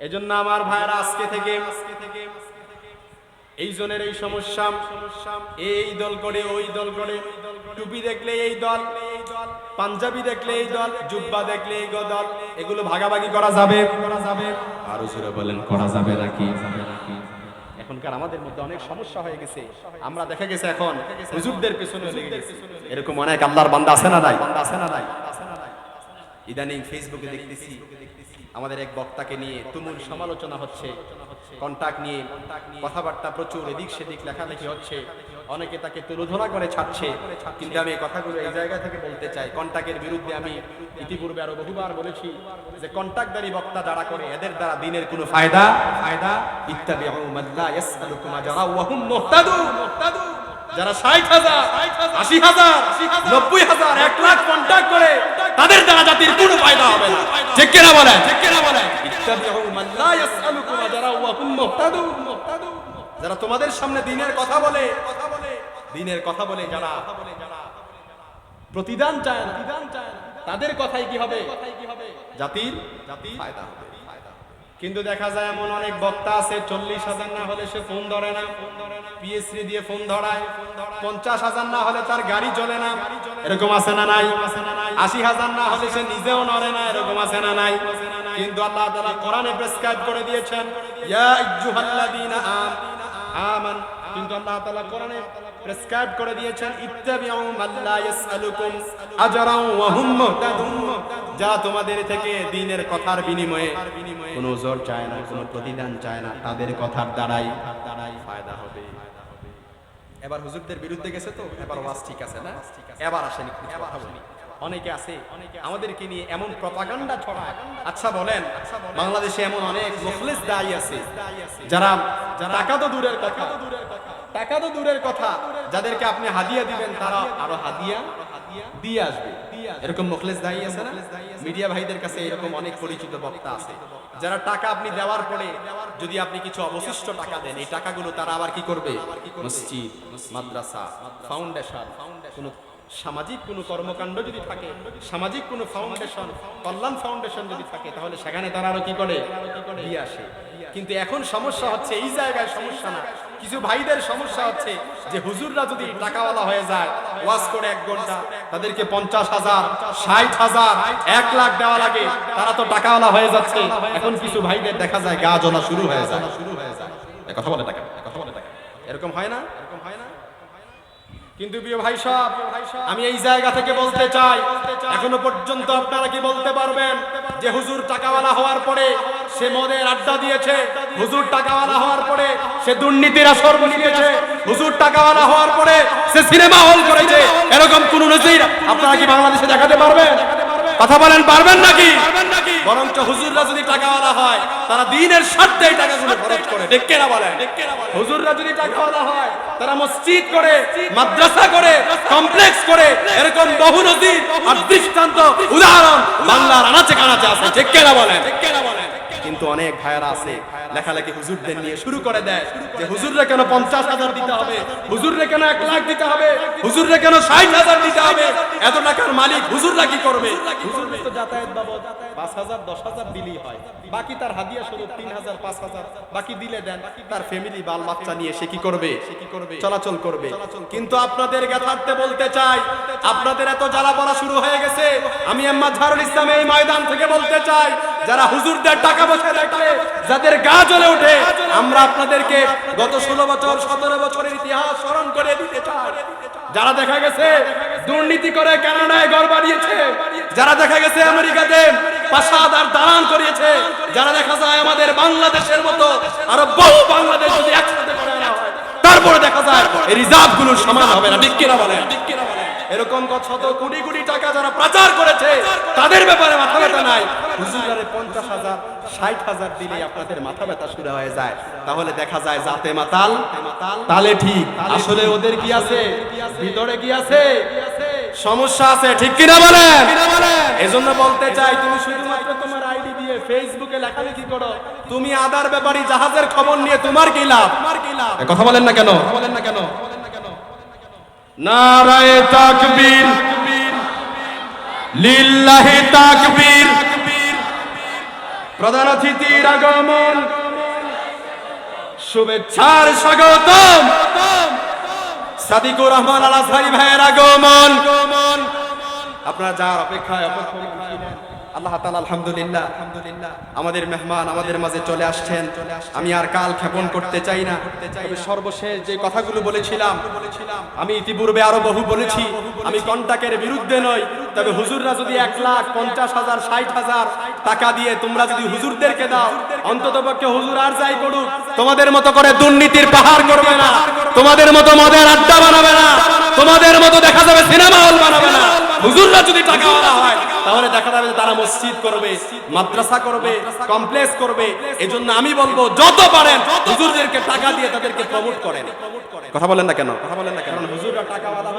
এজন্য আমার ভাইয়েরা আজকে থেকে এই জনের এই সমস্যা, এই দল করে ওই দল করে টুপি দেখলে এই দল, পাঞ্জাবি দেখলে এই দল, জুব্বা দেখলে এই দল, এগুলো ভাগাভাগি করা যাবে। করা যাবে আরও জোরে বলেন, করা যাবে নাকি? এখনকার আমাদের মধ্যে অনেক সমস্যা হয়ে গেছে। আমরা দেখা গেছে এখন হুজুরদের পেছনে এরকম অনেক আল্লাহর বান্দা আছে না নাই বান্দা আছে না নাই? ইদানিং ফেসবুকে দেখতেছি, আমাদের এক বক্তাকে নিয়ে তুমুল সমালোচনা হচ্ছে কন্টাক্ট নিয়ে কথাবার্তা প্রচুর, এদিক সেদিক লেখালেখি হচ্ছে, অনেকে তাকে তুলোধনা করে ছাড়ছে, কিন্তু আমি এই কথাগুলো এই জায়গা থেকে বলতে চাই কন্টাক্টের বিরুদ্ধে আমি ইতিপূর্বে আরও বহুবার বলেছি যে কন্টাক্টদারি বক্তা যারা করে, এদের দ্বারা দিনের কোনো ফায়দা ফায়দা ইত্যাদি যারা ষাট হাজার, আশি হাজার, নব্বই হাজার, এক লাখ কন্ট্যাক্ট করে তাদের দ্বারা জাতির কোনো ফায়দা হবে না। ঠিক কিনা বলে? ঠিক কিনা বলে যারা তোমাদের সামনে দিনের কথা বলে, দিনের কথা বলে যারা প্রতিদান চায় না, তাদের কথাই কি হবে? জাতির জাতির ফায়দা হবে। কিন্তু দেখা যায় এমন অনেক বক্তা আছে, চল্লিশ হাজার না হলে সে ফোন ধরে না। পিএসসি দিয়ে ফোন ধরায়। পঞ্চাশ হাজার না হলে তার গাড়ি চলে না। এরকম আছে না নাই? আশি হাজার না হলে সে নিজেও নড়ে না, এরকম আছে না নাই? কিন্তু আল্লাহ তাআলা কোরআনে প্রেসক্রাইব করে দিয়েছেন আমান। কিন্তু আল্লাহ কোরআনে প্রেসক্রাইব করে দিয়েছেন ওয়া হুম যারা তোমাদের থেকে দিনের কথার বিনিময়ে কোনো জোর চায় না, কোনো প্রতিদান চায় না, তাদের কথার দ্বারাই ফায়দা হবে। এবার হুজুরদের বিরুদ্ধে গেছে তো? এবার ওয়াজ ঠিক আছে না? এবার আসেনি কথা বলি। অনেকে আছে, আমাদেরকে নিয়ে এমন প্রপাগান্ডা ছড়ায়। আচ্ছা বলেন, বাংলাদেশে এমন অনেক মুখলিস দায়ী আছে, যারা টাকা তো দূরের কথা, টাকা তো দূরের কথা, যাদেরকে আপনি হাদিয়া দিবেন, তারা আরও হাদিয়া দিয়ে আসবে। এরকম মুখলেস দায়ী আছে না? মিডিয়া ভাইদের কাছে এরকম অনেক পরিচিত বক্তা আছে, যারা টাকা আপনি দেওয়ার পরে যদি আপনি কিছু অবশিষ্ট টাকা দেন, এই টাকাগুলো তারা আবার কি করবে? মসজিদ, মাদ্রাসা, ফাউন্ডেশন, কোনো সামাজিক কোনো কর্মকাণ্ড যদি থাকে, সামাজিক কোনো ফাউন্ডেশন কল্যাণ ফাউন্ডেশন যদি থাকে, তাহলে সেখানে তারা আরও কি করে? দিয়ে আসে। কিন্তু এখন সমস্যা হচ্ছে, এই জায়গায় সমস্যা না। কিছু ভাইদের সমস্যা হচ্ছে যে হুজুররা যদি টাকাওয়ালা হয়ে যায়, ওয়াজ করে এক ঘণ্টা, তাদেরকে পঞ্চাশ হাজার, ষাট হাজার, এক লাখ দেওয়া লাগে, তারা তো টাকাওয়ালা হয়ে যাচ্ছে। এখন কিছু ভাইদের দেখা যায়, গা জ্বলা শুরু হয়ে যায়। শুরু হয়ে যায় কথা বলে টাকা কথা বলে টাকা এরকম হয় না এরকম হয় না? কিন্তু প্রিয় ভাই সাহেব আমি এই জায়গা থেকে বলতে চাই এখনও পর্যন্ত আপনারা কি বলতে পারবেন যে হুজুর টাকাওয়ালা হওয়ার পরে সে মদের আড্ডা দিয়েছে হুজুর টাকাওয়ালা হওয়ার পরে সে দুর্নীতির আসর নিয়েছে হুজুর টাকাওয়ালা হওয়ার পরে সে সিনেমা হল করেছে। এরকম কোন নজির আপনারা কি বাংলাদেশে দেখাতে পারবেন? কথা বলেন পারবেন নাকি? বরঞ্চ হুজুররা যদি টাকাওয়ালা হয় তারা দিনের স্বার্থে এই টাকাগুলো খরচ করে। দেখকে না বলেন? হুজুররা যদি টাকাওয়ালা হয় তারা মসজিদ করে মাদ্রাসা করে কমপ্লেক্স করে এরকম বহু নদীর আর দৃষ্টান্ত উদাহরণ বাংলার আনাচে কানাচে আছে। দেখকে না বলেন? কিন্তু অনেক ভাইয়ারা আছে। লেখালেখি হুজুরদের নিয়ে শুরু করে দেয় যে হুজুররে কেন পঞ্চাশ হাজার দিতে হবে? হুজুররে কেন এক লাখ দিতে হবে? হুজুররে কেন ষাট হাজার দিতে হবে? এত টাকার মালিক হুজুররা কি করবে? হুজুর তো যাতায়াত বাবদ পাঁচ হাজার দশ হাজার দিলেই হয়। বাকি তার হাদিয়া শুধু তিন হাজার পাঁচ হাজার। বাকি দিলে দেন তার ফ্যামিলি বাল বাচ্চা নিয়ে সে কি করবে? সে কি করবে? চলাচল করবে। কিন্তু আপনাদের গাথার্থে বলতে চাই আপনাদের এত জ্বালা পড়া শুরু হয়ে গেছে। আমি আম্মা ঝারুল ইসলাম এই ময়দান থেকে বলতে চাই, যারা হুজুরদের টাকা বসে রাখলে যাদের গা জ্বলে ওঠে, আমরা আপনাদেরকে গত ষোলো বছর, সতেরো বছরের ইতিহাস স্মরণ করে দিতে চাই। যারা দেখা গেছে, দুর্নীতি করে কানাডায় ঘর বাড়িয়েছে যারা দেখা গেছে আমেরিকাতে প্রাসাদ আর দালান করিয়েছে, যারা দেখা যায় আমাদের বাংলাদেশের মতো, আরও বহু বাংলাদেশ যদি একসাথে তারপরে দেখা যায় এই রিজার্ভগুলোর সমান হবে না, ঠিক কিনা বলেন? এরকম শত কোটি কোটি টাকা যারা প্রচার করেছে, তাদের ব্যাপারে মাথা ব্যথা নাই। হুজুরারে পঞ্চাশ হাজার, ষাট হাজার দিলে আপনাদের মাথা ব্যথা শুরু হয়ে যায়। তাহলে দেখা যায় জাতে মাতাল, তালে ঠিক। আসলে ওদের কি আছে? ভিতরে কি আছে? সমস্যা আছে, ঠিক কিনা বলেন? এজন্য বলতে চাই, তুমি শুধুমাত্র তোমার আইডি দিয়ে ফেসবুকে লেখালেখি করো। তুমি আদার ব্যাপারী জাহাজের খবর নিয়ে তোমার কি লাভ? তোমার কি লাভ কথা বলেন না কেন বলেন না কেন? নারায়ে তাকবীর। লিল্লাহি তাকবীর। প্রধান অতিথির আগমন। শুভেচ্ছার স্বাগতম। সাদিকুর রহমান আল আজহারি ভাইয়ের আগমন। আপনারা যার অপেক্ষায় ছিলেন আল্লাহ তাআলা আলহামদুলিল্লাহ আলহামদুলিল্লাহ আমাদের মেহমান আমাদের মাঝে চলে আসছেন। আমি আর কাল ক্ষেপণ করতে চাই না। সর্বশেষ যে কথাগুলো বলেছিলাম, আমি ইতিপূর্বে আরও বহু বলেছি। আমি কন্টাকের বিরুদ্ধে নই, তবে হুজুররা যদি এক লাখ পঞ্চাশ হাজার, ষাট হাজার টাকা দিয়ে তোমরা যদি হুজুরদেরকে দাও অন্তত পক্ষে হুজুর আর যাই করুক তোমাদের মতো করে দুর্নীতির পাহাড় করবে না। তোমাদের মতো মদের আড্ডা বানাবে না। তোমাদের মতো দেখা যাবে সিনেমা হল বানাবে না। হুজুররা যদি টাকাওয়ালা হয় তাহলে দেখা যাবে যে তারা মসজিদ করবে মাদ্রাসা করবে কমপ্লেক্স করবে এজন্য আমি বলব যত পারেন হুজুরদেরকে টাকা দিয়ে তাদেরকে প্রমোট করেন। কথা বলেন না কেন? কথা বলেন না কেন? হুজুররা টাকাওয়ালা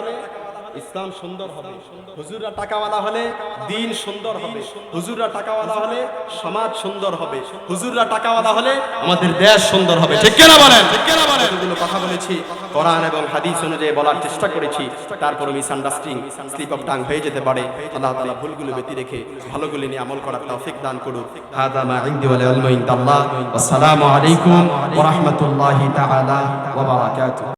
ইসলাম সুন্দর হবে। হুজুররা টাকাওয়ালা হলে দিন সুন্দর হবে। হুজুররা টাকাওয়ালা হলে সমাজ সুন্দর হবে। হুজুররা টাকাওয়ালা হলে আমাদের দেশ সুন্দর হবে। ঠিক কিনা বলেন? ঠিক কিনা বলেন? এগুলো কথা বলেছি। কোরআন এবং হাদিস অনুযায়ী বলার চেষ্টা করেছি। তারপর মিসআন্ডারস্ট্যান্ডিং স্লিপ অফ টাং হয়ে যেতে পারে। আল্লাহ তাআলা ভুলগুলো ব্যতি রেখে ভালোগুলো নিয়ে আমল করার তৌফিক দান করুন হাদা মা ইনদি ওয়াল ইলমু ইনদাল্লাহ। আসসালামু আলাইকুম ওয়া রাহমাতুল্লাহি তাআলা ওয়া বারাকাতুহু।